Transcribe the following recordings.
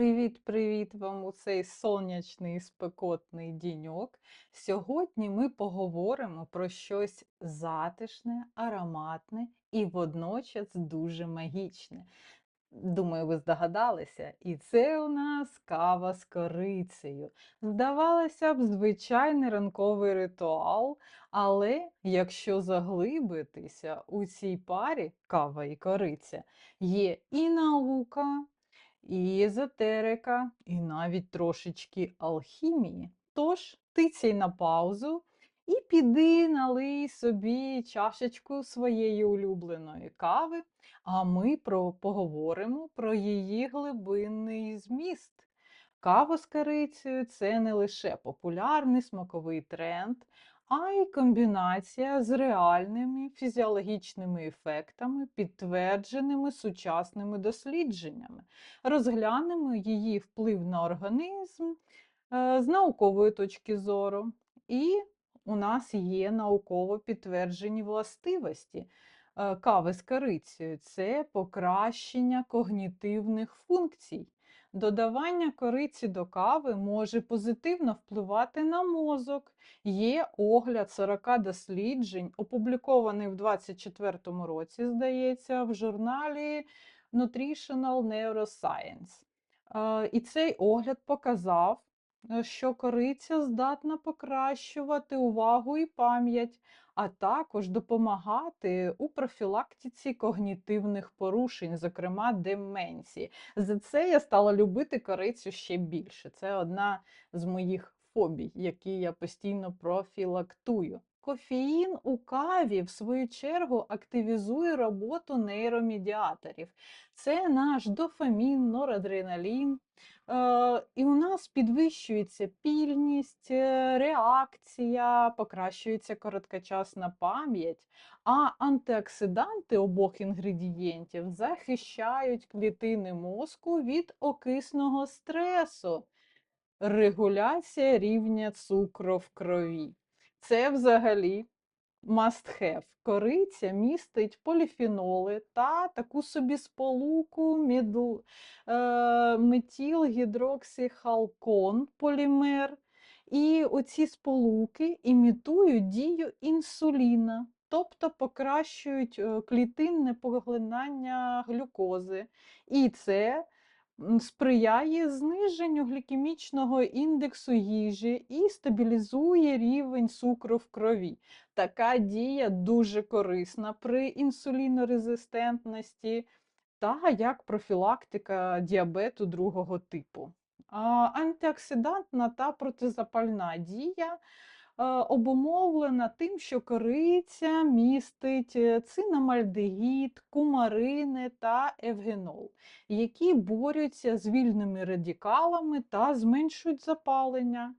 Привіт-привіт вам у цей сонячний спекотний діньок. Сьогодні ми поговоримо про щось затишне, ароматне і водночас дуже магічне. Думаю, ви здогадалися, і це у нас кава з корицею. Здавалося б, звичайний ранковий ритуал, але якщо заглибитися у цій парі кава і кориця, є і наука, і езотерика, і навіть трошечки алхімії. Тож тицяй на паузу і піди налий собі чашечку своєї улюбленої кави, а ми про, поговоримо про її глибинний зміст. Кава з корицею це не лише популярний смаковий тренд, а й комбінація з реальними фізіологічними ефектами, підтвердженими сучасними дослідженнями. Розглянемо її вплив на організм е, з наукової точки зору. І у нас є науково підтверджені властивості е, кави з корицею це покращення когнітивних функцій. Додавання кориці до кави може позитивно впливати на мозок. Є огляд 40 досліджень, опублікований в 2024 році, здається, в журналі Nutritional Neuroscience. Е, І цей огляд показав, е, що кориця здатна покращувати увагу і пам'ять, а також допомагати у профілактиці когнітивних порушень, зокрема деменції. За це я стала любити корицю ще більше. Це одна з моїх фобій, які я постійно профілактую. Кофеїн у каві, в свою чергу, активізує роботу нейромедіаторів. Це наш дофамін, норадреналін. Е, І у нас підвищується пільність, е, реакція, покращується короткочасна пам'ять, а антиоксиданти обох інгредієнтів захищають клітини мозку від окисного стресу, регуляція рівня цукру в крові. Це взагалі must have. Кориця містить поліфеноли та таку собі сполуку е, полімер. І оці сполуки імітують дію інсуліна, тобто покращують е, клітинне поглинання глюкози. І це сприяє зниженню глікемічного індексу їжі і стабілізує рівень цукру в крові. Така дія дуже корисна при інсулінорезистентності та як профілактика діабету другого типу. Антиоксидантна та протизапальна дія обумовлена тим, що кориця містить е, цинамальдегід, кумарини та евгенол, які борються з вільними радикалами та зменшують запалення.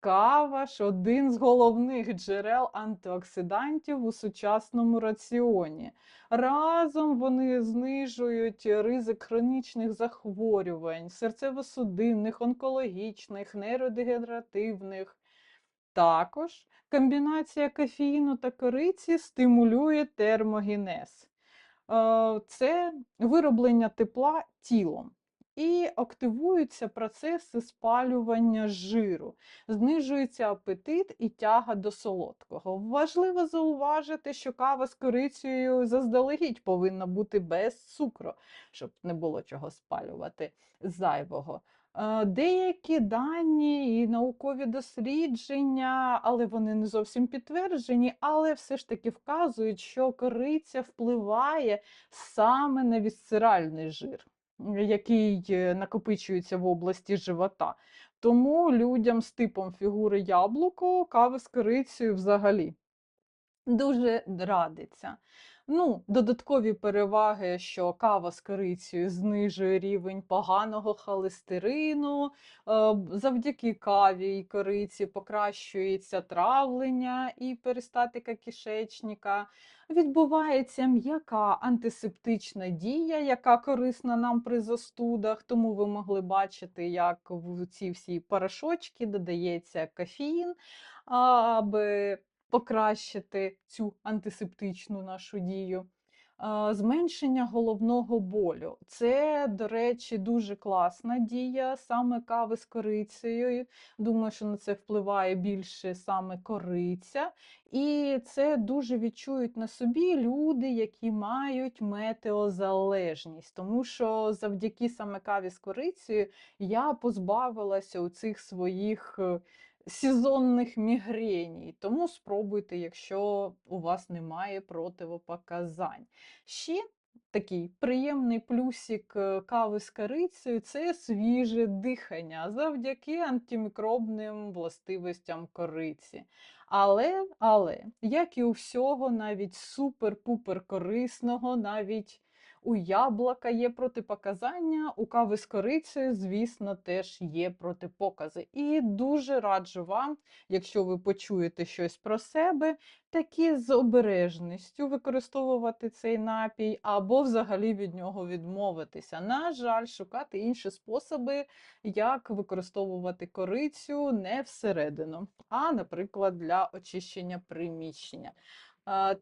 Кава ж один з головних джерел антиоксидантів у сучасному раціоні. Разом вони знижують ризик хронічних захворювань, серцево-судинних, онкологічних, нейродегенеративних. Також комбінація кофеїну та кориці стимулює термогенез. Е, Це вироблення тепла тілом. І активуються процеси спалювання жиру, знижується апетит і тяга до солодкого. Важливо зауважити, що кава з корицею заздалегідь повинна бути без цукру, щоб не було чого спалювати зайвого. Е, Деякі дані і наукові дослідження, але вони не зовсім підтверджені, але все ж таки вказують, що кориця впливає саме на вісцеральний жир який е, накопичується в області живота. Тому людям з типом фігури яблуко кави з корицею взагалі дуже радиться. Ну, Додаткові переваги, що кава з корицею знижує рівень поганого холестерину, е, завдяки каві і кориці покращується травлення і перистатика кишечника. Відбувається м'яка антисептична дія, яка корисна нам при застудах, тому ви могли бачити, як в ці всі порошочки додається кофеїн, аби покращити цю антисептичну нашу дію. Зменшення головного болю. Це, до речі, дуже класна дія саме кави з корицею. Думаю, що на це впливає більше саме кориця. І це дуже відчують на собі люди, які мають метеозалежність. Тому що завдяки саме каві з корицею я позбавилася у цих своїх е, сезонних мігреній. Тому спробуйте, якщо у вас немає противопоказань. Ще такий приємний плюсик е, кави з корицею це свіже дихання завдяки антимікробним властивостям кориці. Але, але, як і у всього, навіть супер-пупер корисного, навіть у яблука є протипоказання, у кави з корицею, звісно, теж є протипокази. І дуже раджу вам, якщо ви почуєте щось про себе, такі з обережністю використовувати цей напій, або взагалі від нього відмовитися. На жаль, шукати інші способи, як використовувати корицю не всередину, а, наприклад, для очищення приміщення.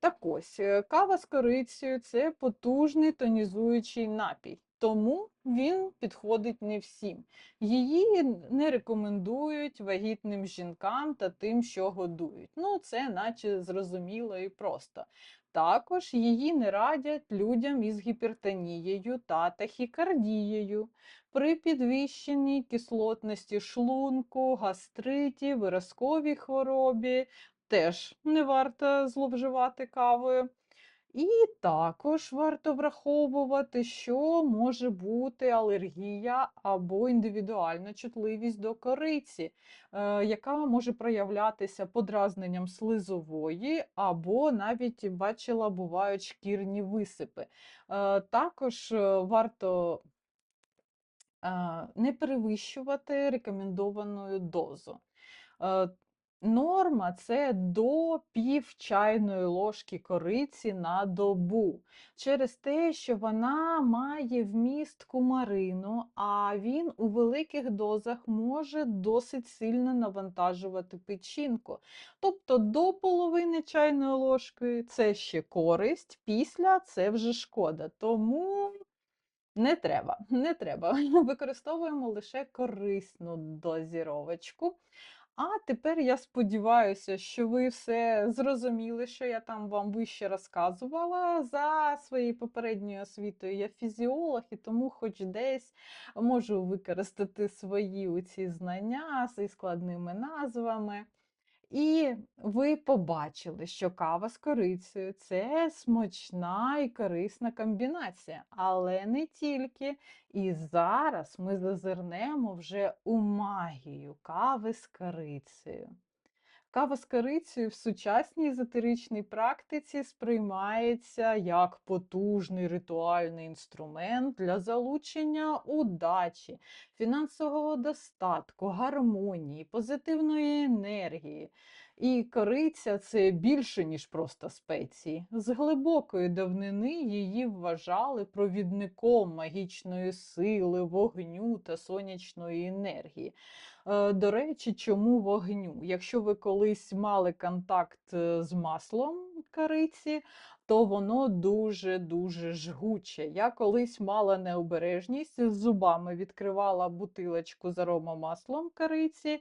Так ось, е, кава з корицею це потужний тонізуючий напій, тому він підходить не всім. Її не рекомендують вагітним жінкам та тим, що годують. Ну, це наче зрозуміло і просто. Також її не радять людям із гіпертонією та тахікардією. При підвищеній кислотності шлунку, гастриті, виразковій хворобі теж не варто зловживати кавою. І також варто враховувати, що може бути алергія або індивідуальна чутливість до кориці, е, яка може проявлятися подразненням слизової, або навіть бачила, бувають шкірні висипи. Е, Також е, варто не перевищувати рекомендовану дозу. Норма це до пів чайної ложки кориці на добу, через те, що вона має вміст кумарину, а він у великих дозах може досить сильно навантажувати печінку. Тобто до половини чайної ложки це ще користь, після це вже шкода. Тому не треба, не треба. Використовуємо лише корисну дозіровочку. А тепер я сподіваюся, що ви все зрозуміли, що я там вам вище розказувала. За своєю попередньою освітою я фізіолог, і тому хоч десь можу використати свої ці знання зі складними назвами. І ви побачили, що кава з корицею це смачна і корисна комбінація, але не тільки. І зараз ми зазирнемо вже у магію кави з корицею. Кава з корицею в сучасній езотеричній практиці сприймається як потужний ритуальний інструмент для залучення удачі, фінансового достатку, гармонії, позитивної енергії. І кориця це більше, ніж просто спеції. З глибокої давнини її вважали провідником магічної сили, вогню та сонячної енергії. Е, До речі, чому вогню? Якщо ви колись мали контакт е, з маслом кориці, то воно дуже-дуже жгуче. Я колись мала необережність, з зубами відкривала бутилочку з аромамаслом кориці,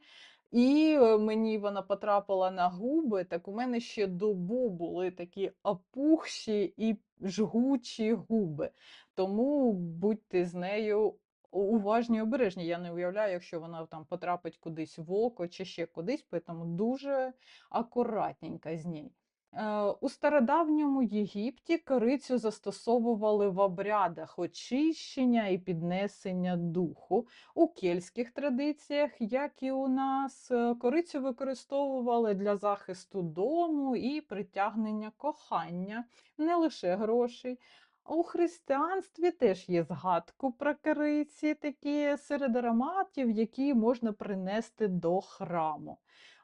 і е, мені вона потрапила на губи, так у мене ще добу були такі опухші і жгучі губи. Тому будьте з нею уважні обережні. Я не уявляю, якщо вона там потрапить кудись в око чи ще кудись, тому дуже акуратненько з ній. Е, У стародавньому Єгипті корицю застосовували в обрядах очищення і піднесення духу. У кельтських традиціях, як і у нас, е, корицю використовували для захисту дому і притягнення кохання, не лише грошей. У християнстві теж є згадку про кориці, такі серед ароматів, які можна принести до храму.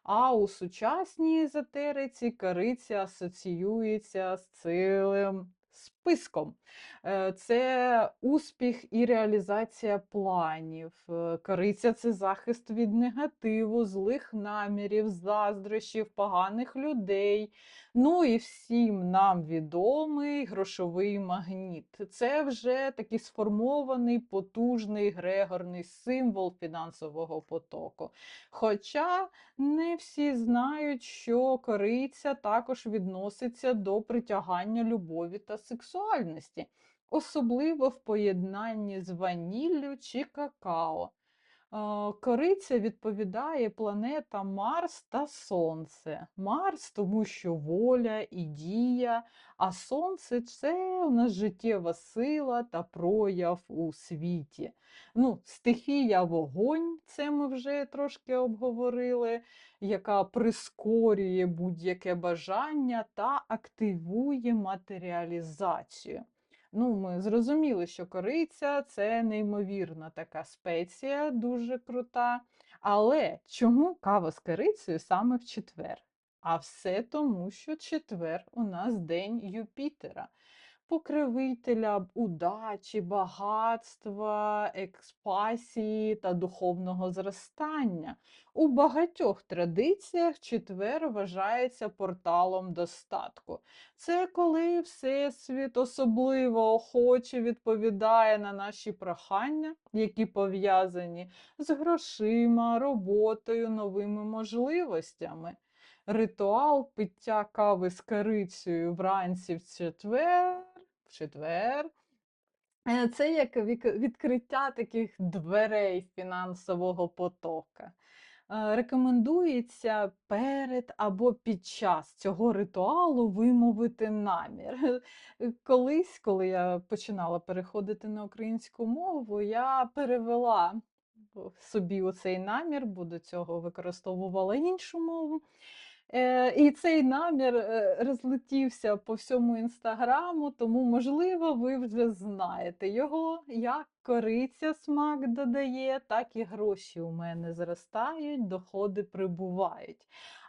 А у сучасній езотериці кориця асоціюється з цілим списком. Е, Це успіх і реалізація планів. Е, Кориця це захист від негативу, злих намірів, заздрощів, поганих людей. Ну і всім нам відомий грошовий магніт. Це вже такий сформований, потужний грегорний символ фінансового потоку. Хоча не всі знають, що кориця також відноситься до притягання любові та сексуальності, особливо в поєднанні з ваніллю чи какао. Кориця відповідає планета Марс та Сонце. Марс, тому що воля і дія, а Сонце це у нас життєва сила та прояв у світі. Ну, стихія вогонь, це ми вже трошки обговорили, яка прискорює будь-яке бажання та активує матеріалізацію. Ну, ми зрозуміли, що кориця це неймовірна така спеція, дуже крута. Але чому кава з корицею саме в четвер? А все тому, що четвер у нас день Юпітера покровителя удачі, багатства, експансії та духовного зростання. У багатьох традиціях четвер вважається порталом достатку. Це коли Всесвіт особливо охоче відповідає на наші прохання, які пов'язані з грошима, роботою, новими можливостями. Ритуал пиття кави з корицею вранці в четвер в четвер. Е, Це як відкриття таких дверей фінансового потока. Е, Рекомендується перед або під час цього ритуалу вимовити намір. Е, Колись, коли я починала переходити на українську мову, я перевела собі оцей намір, бо до цього використовувала іншу мову. Е, і цей намір е, розлетівся по всьому інстаграму, тому, можливо, ви вже знаєте його, як кориця смак додає, так і гроші у мене зростають, доходи прибувають.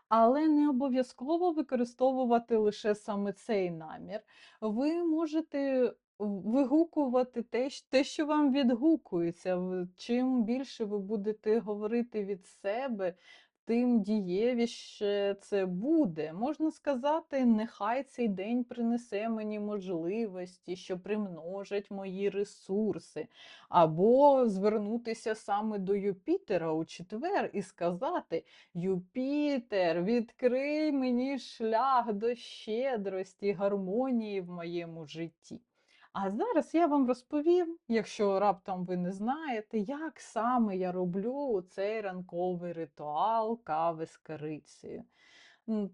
Але не обов'язково використовувати лише саме цей намір. Ви можете вигукувати те, те, що вам відгукується. Чим більше ви будете говорити від себе, тим дієвіше це буде. Можна сказати, нехай цей день принесе мені можливості, що примножать мої ресурси, або звернутися саме до Юпітера у четвер і сказати: Юпітер, відкрий мені шлях до щедрості, гармонії в моєму житті. А зараз я вам розповім, якщо раптом ви не знаєте, як саме я роблю цей ранковий ритуал кави з корицею.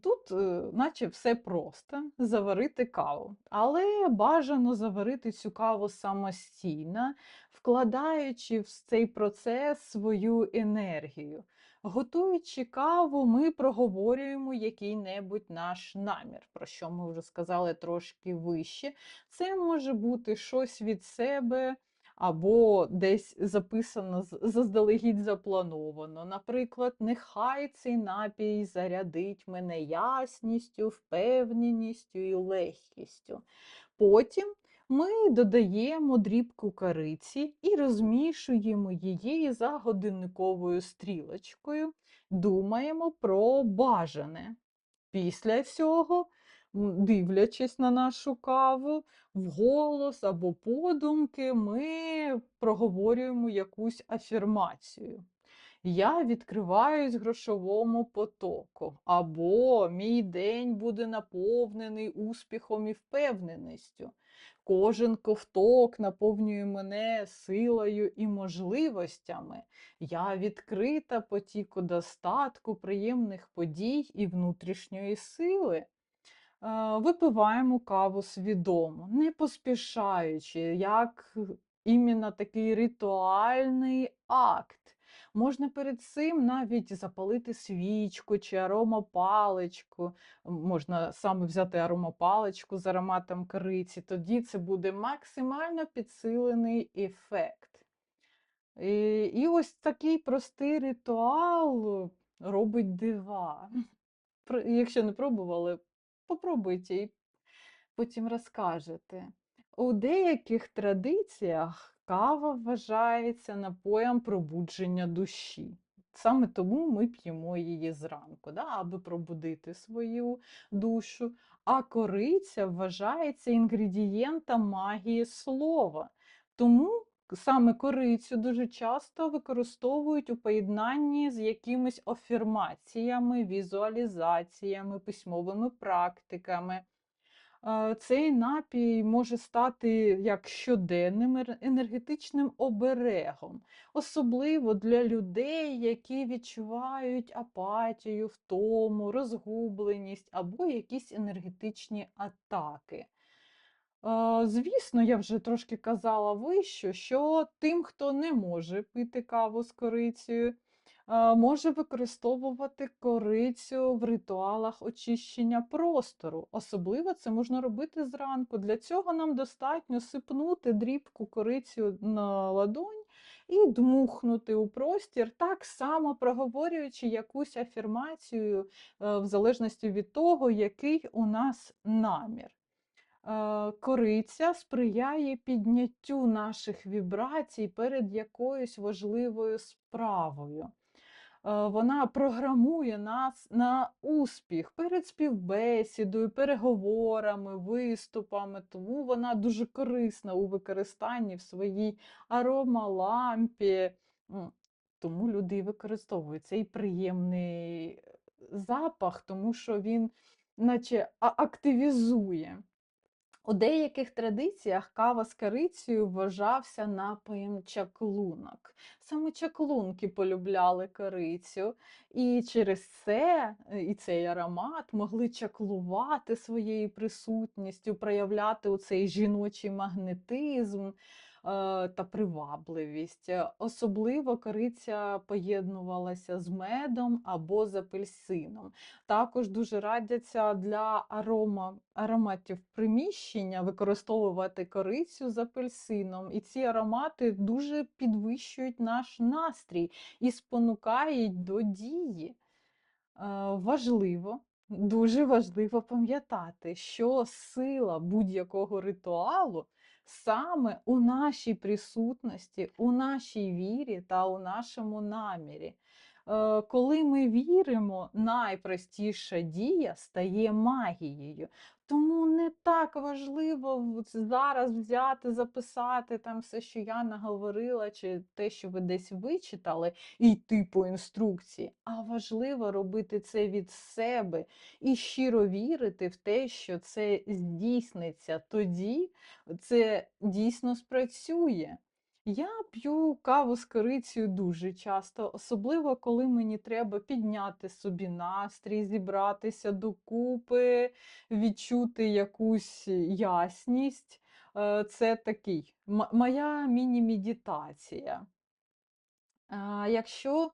Тут, е, наче все просто заварити каву, але бажано заварити цю каву самостійно, вкладаючи в цей процес свою енергію. Готуючи каву, ми проговорюємо який-небудь наш намір, про що ми вже сказали трошки вище. Це може бути щось від себе або десь записано заздалегідь заплановано. Наприклад, нехай цей напій зарядить мене ясністю, впевненістю і легкістю. Потім ми додаємо дрібку кориці і розмішуємо її за годинниковою стрілочкою, думаємо про бажане. Після цього, дивлячись на нашу каву, вголос або подумки, ми проговорюємо якусь афірмацію. Я відкриваюсь грошовому потоку, або мій день буде наповнений успіхом і впевненістю. Кожен ковток наповнює мене силою і можливостями. Я відкрита потіку достатку, приємних подій і внутрішньої сили. Е, Випиваємо каву свідомо, не поспішаючи, як іменно такий ритуальний акт. Можна перед цим навіть запалити свічку чи аромапаличку. Можна саме взяти аромапаличку з ароматом кориці, тоді це буде максимально підсилений ефект. І, і ось такий простий ритуал робить дива. Якщо не пробували, попробуйте і потім розкажете. У деяких традиціях кава вважається напоєм пробудження душі. Саме тому ми п'ємо її зранку, да, аби пробудити свою душу. А кориця вважається інгредієнтом магії слова. Тому саме корицю дуже часто використовують у поєднанні з якимись афірмаціями, візуалізаціями, письмовими практиками. Цей напій може стати як щоденним енергетичним оберегом, особливо для людей, які відчувають апатію, втому, розгубленість або якісь енергетичні атаки. Звісно, я вже трошки казала вище, що тим, хто не може пити каву з корицею, може використовувати корицю в ритуалах очищення простору. Особливо це можна робити зранку. Для цього нам достатньо сипнути дрібку корицю на ладонь і дмухнути у простір, так само проговорюючи якусь афірмацію, е, в залежності від того, який у нас намір. Е, Кориця сприяє підняттю наших вібрацій перед якоюсь важливою справою. Е, Вона програмує нас на успіх перед співбесідою, переговорами, виступами, тому вона дуже корисна у використанні в своїй аромалампі. Тому люди і використовують цей приємний е, запах, тому що він наче активізує. У деяких традиціях кава з корицею вважався напоєм чаклунок. Саме чаклунки полюбляли корицю, і через це е, і цей аромат могли чаклувати своєю присутністю, проявляти у цей жіночий магнетизм. Е, Та привабливість. Е, Особливо кориця поєднувалася з медом або з апельсином. Також дуже радяться для арома, ароматів приміщення використовувати корицю з апельсином. І ці аромати дуже підвищують наш настрій і спонукають до дії. Е, Важливо, дуже важливо пам'ятати, що сила будь-якого ритуалу саме у нашій присутності, у нашій вірі та у нашому намірі. Е, Коли ми віримо, найпростіша дія стає магією. Тому не так важливо зараз взяти, записати там все, що я наговорила, чи те, що ви десь вичитали, і йти по інструкції, а важливо робити це від себе і щиро вірити в те, що це здійсниться тоді, це дійсно спрацює. Я п'ю каву з корицею дуже часто, особливо коли мені треба підняти собі настрій, зібратися докупи, відчути якусь ясність. Е, Це такий моя міні-медитація. А, Якщо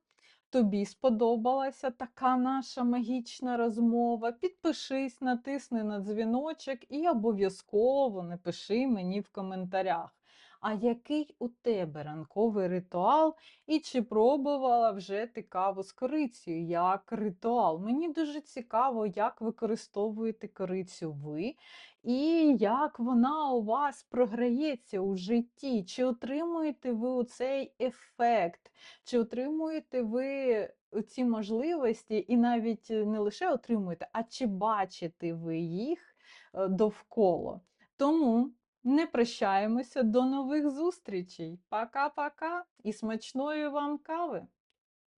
тобі сподобалася така наша магічна розмова, підпишись, натисни на дзвіночок і обов'язково напиши мені в коментарях. А який у тебе ранковий ритуал, і чи пробувала вже ти каву з корицею як ритуал? Мені дуже цікаво, як використовуєте корицю ви, і як вона у вас програється у житті. Чи отримуєте ви цей ефект? Чи отримуєте ви ці можливості, і навіть не лише отримуєте, а чи бачите ви їх е, довкола? Тому не прощаємося до нових зустрічей. Пока-пока і смачної вам кави!